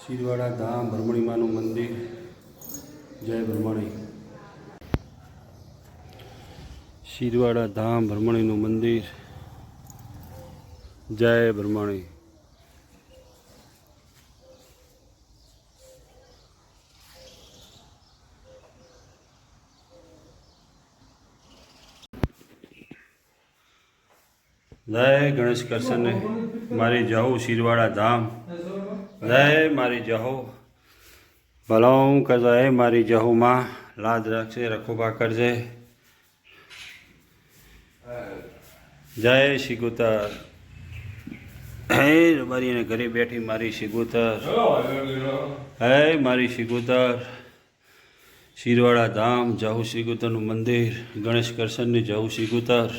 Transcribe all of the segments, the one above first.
શિરવાડા ધામ ભ્રમણીમાનું મંદિર. જય ભ્રમણી શિરવાડા ધામ ભ્રમણીનું મંદિર. જય ભ્રમણી જય ગણેશ કરશનને મારી જાઉં શિરવાડા ધામ. જય મારી જહો. ભલાઉં કરજો હે મારી જહુ લાદ રાખશે રખોબા કરજે. જય શિગુતર હે રબારીને ઘરે બેઠી મારી શિગુતર હે, મારી શિગુતર શિરવાડા ધામ જહુ શિગુતરનું મંદિર. ગણેશ કરશનની જહુ શિગુતર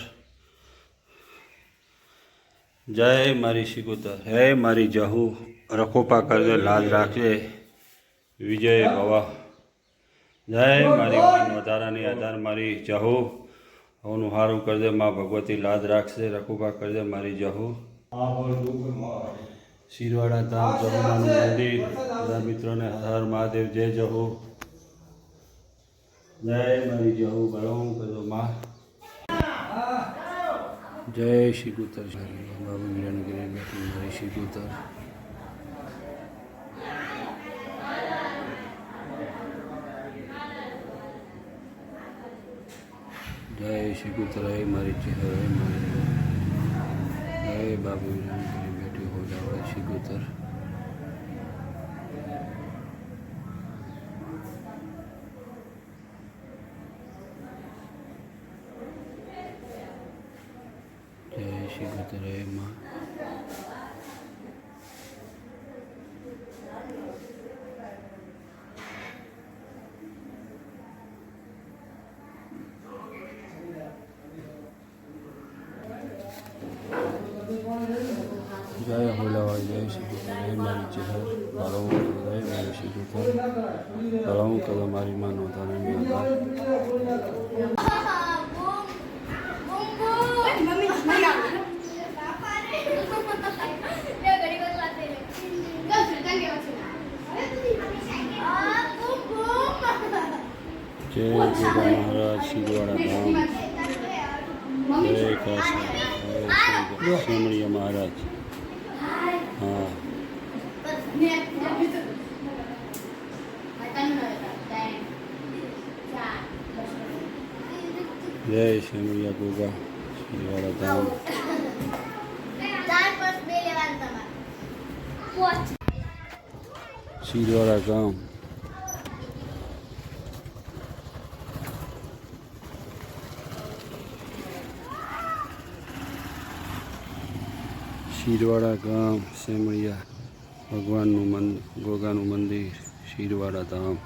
જય મારી શિગુતર હે મારી જહુ. રખોપા કરજે, લાજ રાખજે. વિજય ભવા. જય મારી વધારાની આધાર મારી જહો. હવનું હારું કરજે, માં ભગવતી લાજ રાખશે. રખોપા કરજે, મારી જહુ. શિરવાડા ધામ, જહુમાનું મંદિર. બધા મિત્રોને હર મહાદેવ, જય જહો. જય મારી જહુ ભણવું કરજો, માં. જય શ્રી કુતર. બાબુ વિરાનગીરી બેઠી શ્રી કુતર. જય શ્રી કુતર મારી ચહેર મારી જય બાબુ વિરાનગીરી બેઠી હો જાવે શ્રી કુતર. જય શ્રી કુતર હે માં જય હોલાવાળી જય શ્રી જય મારી ચહેર ભલો જય મારી શ્રી ભલો કરો મારી માનો જય ગોગા મહારાજ શિરવાડા ધામ જય કાશી મહારાજ. જય સોમણીયા ગોગા. શિરવાડા ધામ શિરવાડા ગામ. શિરવાડા ગામ સેમળિયા. ભગવાનનું મંદિર ગોગાનું મંદિર શિરવાડા ધામ.